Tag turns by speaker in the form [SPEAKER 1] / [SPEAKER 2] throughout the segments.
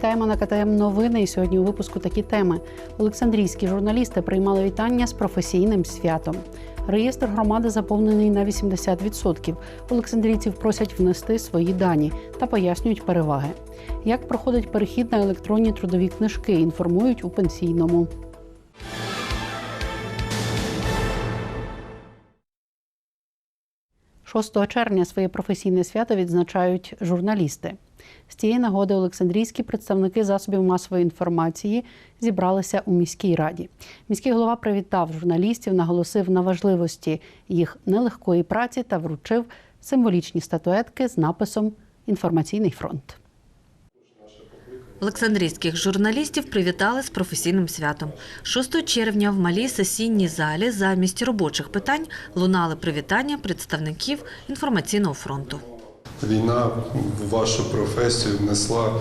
[SPEAKER 1] Вітаємо на КТМ Новини. І сьогодні у випуску такі теми. Олександрійські журналісти приймали вітання з професійним святом. Реєстр громади заповнений на 80%. Олександрійців просять внести свої дані та пояснюють переваги. Як проходить перехід на електронні трудові книжки, інформують у пенсійному. – 6 червня своє професійне свято відзначають журналісти. З цієї нагоди Олександрійські представники засобів масової інформації зібралися у міській раді. Міський голова привітав журналістів, наголосив на важливості їх нелегкої праці та вручив символічні статуетки з написом Інформаційний фронт.
[SPEAKER 2] Олександрійських журналістів привітали з професійним святом. 6 червня в малій сесійній залі замість робочих питань лунали привітання представників інформаційного фронту.
[SPEAKER 3] Війна в вашу професію внесла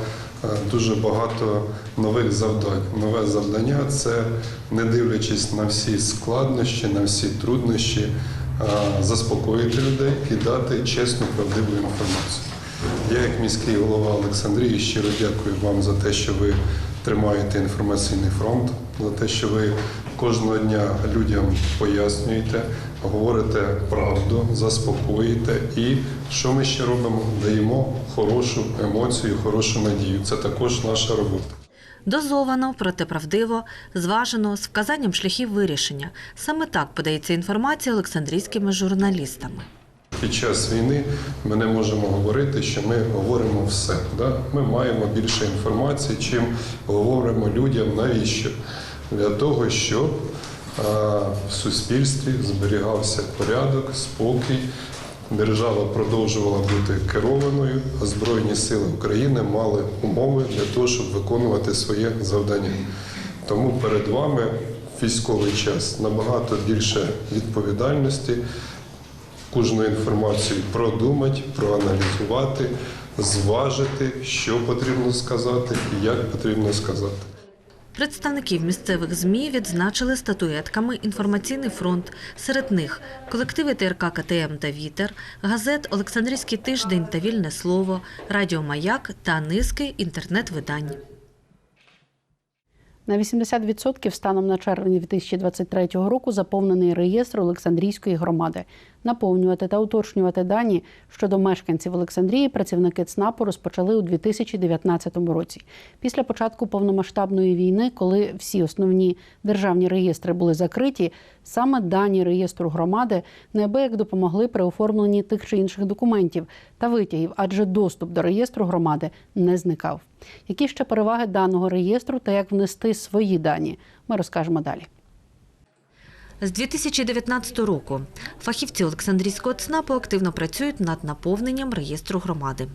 [SPEAKER 3] е, дуже багато нових завдань. Нове завдання це, не дивлячись на всі складнощі, на всі труднощі, е, заспокоїти людей і дати чесну, правдиву інформацію. Я, як міський голова Олександрії, щиро дякую вам за те, що ви тримаєте інформаційний фронт, за те, що ви кожного дня людям пояснюєте, говорите правду, заспокоїте. І що ми ще робимо? Даємо хорошу емоцію, хорошу надію. Це також наша робота.
[SPEAKER 2] Дозовано, проте правдиво, зважено, з вказанням шляхів вирішення. Саме так подається інформація олександрійськими журналістами.
[SPEAKER 3] Під час війни ми не можемо говорити, що ми говоримо все. Да? Ми маємо більше інформації, чим говоримо людям. Навіщо? Для того, щоб в суспільстві зберігався порядок, спокій, держава продовжувала бути керованою, а Збройні сили України мали умови для того, щоб виконувати своє завдання. Тому перед вами військовий час набагато більше відповідальності кожну інформацію продумати, проаналізувати, зважити, що потрібно сказати і як потрібно сказати.
[SPEAKER 2] Представників місцевих ЗМІ відзначили статуетками інформаційний фронт. Серед них колективи ТРК КТМ та Вітер, газет Олександрійський тиждень та Вільне слово, Радіо Маяк та низки інтернет-видань.
[SPEAKER 1] На 80% станом на червень 2023 року заповнений реєстр Олександрійської громади. Наповнювати та уточнювати дані щодо мешканців Олександрії працівники ЦНАПу розпочали у 2019 році. Після початку повномасштабної війни, коли всі основні державні реєстри були закриті, саме дані реєстру громади неабияк допомогли при оформленні тих чи інших документів та витягів, адже доступ до реєстру громади не зникав. Які ще переваги даного реєстру та як внести свої дані, ми розкажемо далі.
[SPEAKER 2] З 2019 року фахівці Олександрійського ЦНАПу активно працюють над наповненням реєстру громади.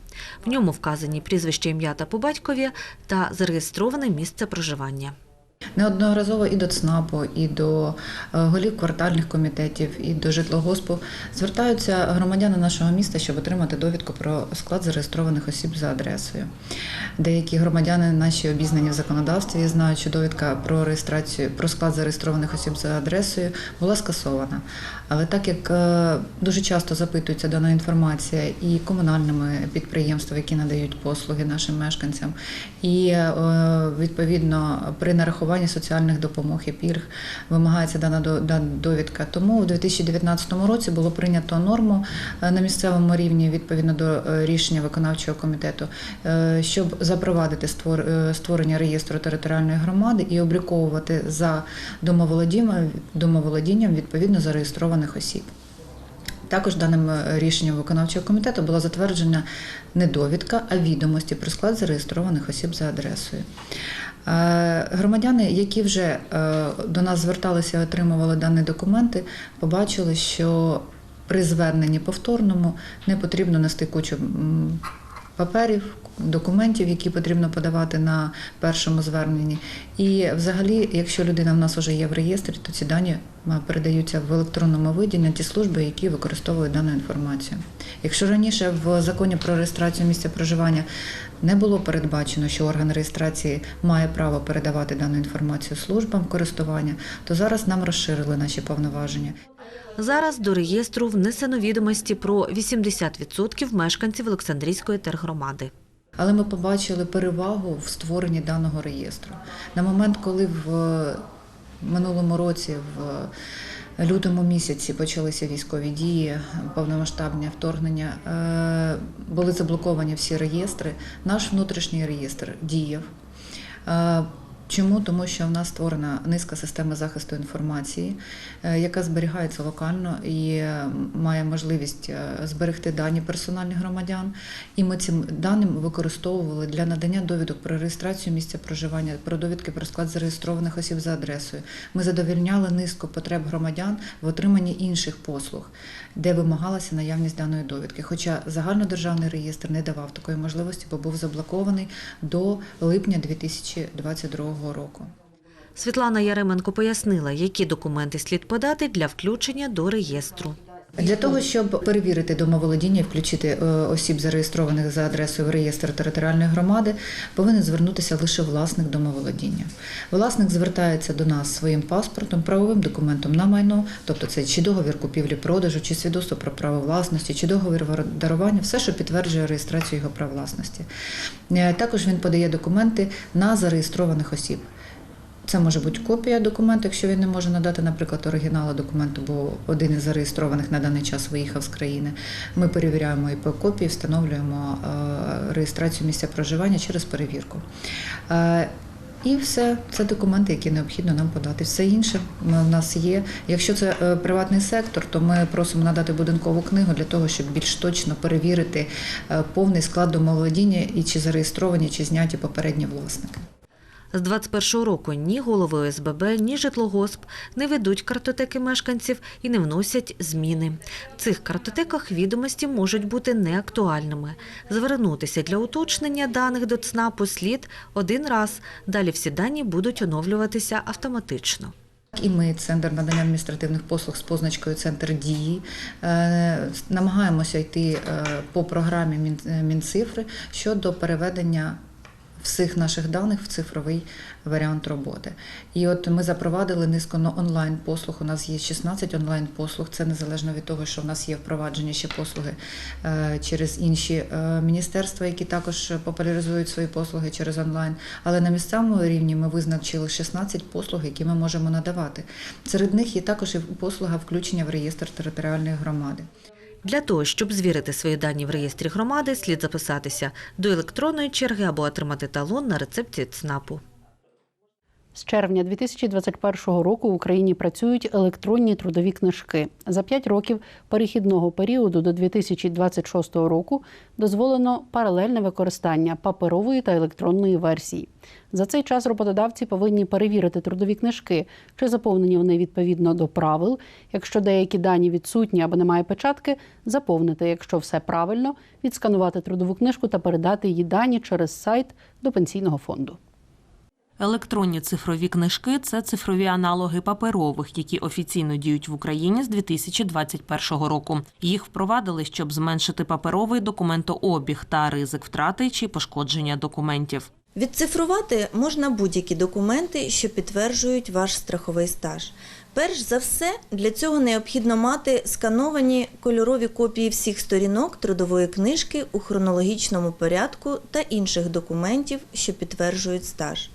[SPEAKER 2] В ньому вказані прізвище, ім'я та по батькові та зареєстроване місце проживання.
[SPEAKER 4] Неодноразово і до ЦНАПу, і до е, голів квартальних комітетів, і до житлогоспу звертаються громадяни нашого міста, щоб отримати довідку про склад зареєстрованих осіб за адресою. Деякі громадяни наші обізнані в законодавстві і знають, що довідка про реєстрацію про склад зареєстрованих осіб за адресою була скасована. Але так як е, дуже часто запитується дана інформація і комунальними підприємствами, які надають послуги нашим мешканцям, і е, відповідно при нарахуванні соціальних допомог і пільг вимагається дана довідка. Тому у 2019 році було прийнято норму е, на місцевому рівні відповідно до рішення виконавчого комітету, щоб запровадити створення реєстру територіальної громади і обліковувати за домоволодінням, відповідно зареєстрованих осіб. Також даним е, рішенням виконавчого комітету була затверджена не довідка, а відомості про склад зареєстрованих осіб за адресою. Е, Громадяни, які вже е, до нас зверталися і отримували дані документи, побачили, що при зверненні повторному не потрібно нести кучу паперів, документів, які потрібно подавати на першому зверненні. І взагалі, якщо людина в нас вже є в реєстрі, то ці дані передаються в електронному виді на ті служби, які використовують дану інформацію. Якщо раніше в законі про реєстрацію місця проживання не було передбачено, що орган реєстрації має право передавати дану інформацію службам користування, то зараз нам розширили наші повноваження.
[SPEAKER 2] Зараз до реєстру внесено відомості про 80% мешканців Олександрійської тергромади.
[SPEAKER 4] Але ми побачили перевагу в створенні даного реєстру. На момент, коли в е, минулому році, в лютому місяці, почалися військові дії, повномасштабне вторгнення, е, були заблоковані всі реєстри. Наш внутрішній реєстр діяв. Чому? Тому що в нас створена низка системи захисту інформації, е, яка зберігається локально і е, має можливість е, зберегти дані персональних громадян. І ми цим даним використовували для надання довідок про реєстрацію місця проживання, про довідки про склад зареєстрованих осіб за адресою. Ми задовільняли низку потреб громадян в отриманні інших послуг, де вимагалася наявність даної довідки. Хоча загальнодержавний реєстр не давав такої можливості, бо був заблокований до липня 2022 року.
[SPEAKER 2] Світлана Яременко пояснила, які документи слід подати для включення до реєстру.
[SPEAKER 4] Для того, щоб перевірити домоволодіння і включити е, осіб, зареєстрованих за адресою в реєстр територіальної громади, повинен звернутися лише власник домоволодіння. Власник звертається до нас своїм паспортом, правовим документом на майно, тобто це чи договір купівлі-продажу, чи свідоцтво про право власності, чи договір дарування, все, що підтверджує реєстрацію його прав власності. Е, Також він подає документи на зареєстрованих осіб. Це може бути копія документу, якщо він не може надати, наприклад, оригінали документу, бо один із зареєстрованих на даний час виїхав з країни. Ми перевіряємо і по копії, встановлюємо е, реєстрацію місця проживання через перевірку. Е, І все це документи, які необхідно нам подати. Все інше в нас є. Якщо це е, приватний сектор, то ми просимо надати будинкову книгу для того, щоб більш точно перевірити повний склад домоволодіння і чи зареєстровані, чи зняті попередні власники.
[SPEAKER 2] З 21 року ні голови ОСББ, ні житлогосп не ведуть картотеки мешканців і не вносять зміни. В цих картотеках відомості можуть бути неактуальними. Звернутися для уточнення даних до ЦНАПу слід один раз. Далі всі дані будуть оновлюватися автоматично.
[SPEAKER 4] І ми, центр надання адміністративних послуг з позначкою Центр дії, е, намагаємося йти е, по програмі Мін- Мінцифри щодо переведення всіх наших даних в цифровий варіант роботи. І от ми запровадили низку но- онлайн-послуг. У нас є 16 онлайн-послуг. Це незалежно від того, що в нас є впровадження ще послуги е, через інші е, міністерства, які також популяризують свої послуги через онлайн. Але на місцевому рівні ми визначили 16 послуг, які ми можемо надавати. Серед них є також і послуга включення в реєстр територіальної громади.
[SPEAKER 2] Для того, щоб звірити свої дані в реєстрі громади, слід записатися до електронної черги або отримати талон на рецепції ЦНАПу.
[SPEAKER 1] З червня 2021 року в Україні працюють електронні трудові книжки. За п'ять років перехідного періоду до 2026 року дозволено паралельне використання паперової та електронної версії. За цей час роботодавці повинні перевірити трудові книжки, чи заповнені вони відповідно до правил. Якщо деякі дані відсутні або немає печатки, заповнити, якщо все правильно, відсканувати трудову книжку та передати її дані через сайт до пенсійного фонду.
[SPEAKER 5] Електронні цифрові книжки це цифрові аналоги паперових, які офіційно діють в Україні з 2021 року. Їх впровадили, щоб зменшити паперовий документообіг та ризик втрати чи пошкодження документів.
[SPEAKER 6] Відцифрувати можна будь-які документи, що підтверджують ваш страховий стаж. Перш за все, для цього необхідно мати скановані кольорові копії всіх сторінок трудової книжки у хронологічному порядку та інших документів, що підтверджують стаж.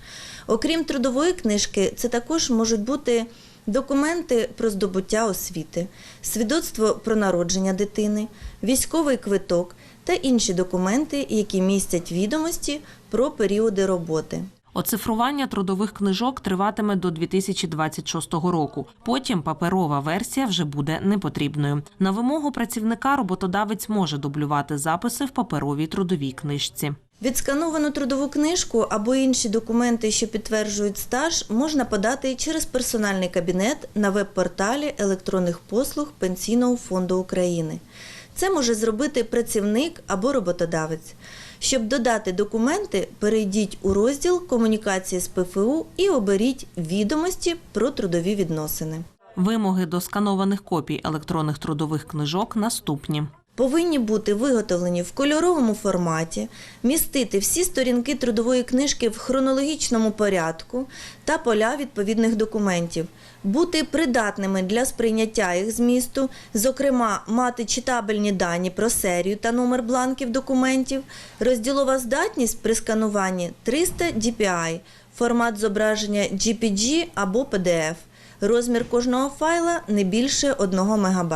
[SPEAKER 6] Окрім трудової книжки, це також можуть бути документи про здобуття освіти, свідоцтво про народження дитини, військовий квиток та інші документи, які містять відомості про періоди роботи.
[SPEAKER 5] Оцифрування трудових книжок триватиме до 2026 року. Потім паперова версія вже буде непотрібною. На вимогу працівника роботодавець може дублювати записи в паперовій трудовій книжці.
[SPEAKER 6] Відскановану трудову книжку або інші документи, що підтверджують стаж, можна подати через персональний кабінет на веб-порталі електронних послуг Пенсійного фонду України. Це може зробити працівник або роботодавець. Щоб додати документи, перейдіть у розділ Комунікації з ПФУ і оберіть відомості про трудові відносини.
[SPEAKER 5] Вимоги до сканованих копій електронних трудових книжок наступні.
[SPEAKER 6] Повинні бути виготовлені в кольоровому форматі, містити всі сторінки трудової книжки в хронологічному порядку та поля відповідних документів, бути придатними для сприйняття їх змісту, зокрема, мати читабельні дані про серію та номер бланків документів, розділова здатність при скануванні 300 DPI, формат зображення GPG або PDF. Розмір кожного файла не більше 1 МБ.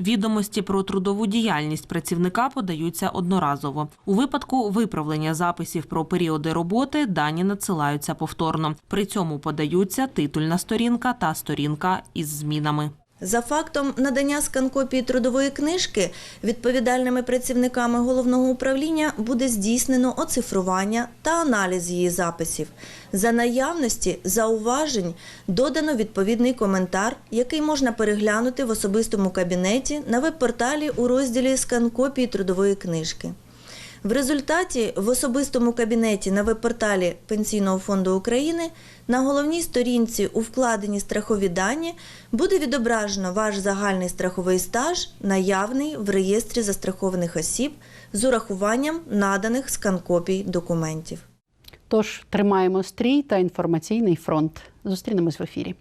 [SPEAKER 5] Відомості про трудову діяльність працівника подаються одноразово. У випадку виправлення записів про періоди роботи дані надсилаються повторно. При цьому подаються титульна сторінка та сторінка із змінами.
[SPEAKER 6] За фактом надання скан-копії трудової книжки відповідальними працівниками головного управління буде здійснено оцифрування та аналіз її записів. За наявності зауважень додано відповідний коментар, який можна переглянути в особистому кабінеті на веб-порталі у розділі скан-копії трудової книжки. В результаті в особистому кабінеті на веб-порталі Пенсійного фонду України на головній сторінці у вкладенні страхові дані буде відображено ваш загальний страховий стаж, наявний в реєстрі застрахованих осіб з урахуванням наданих скан-копій документів.
[SPEAKER 1] Тож тримаємо стрій та інформаційний фронт. Зустрінемось в ефірі.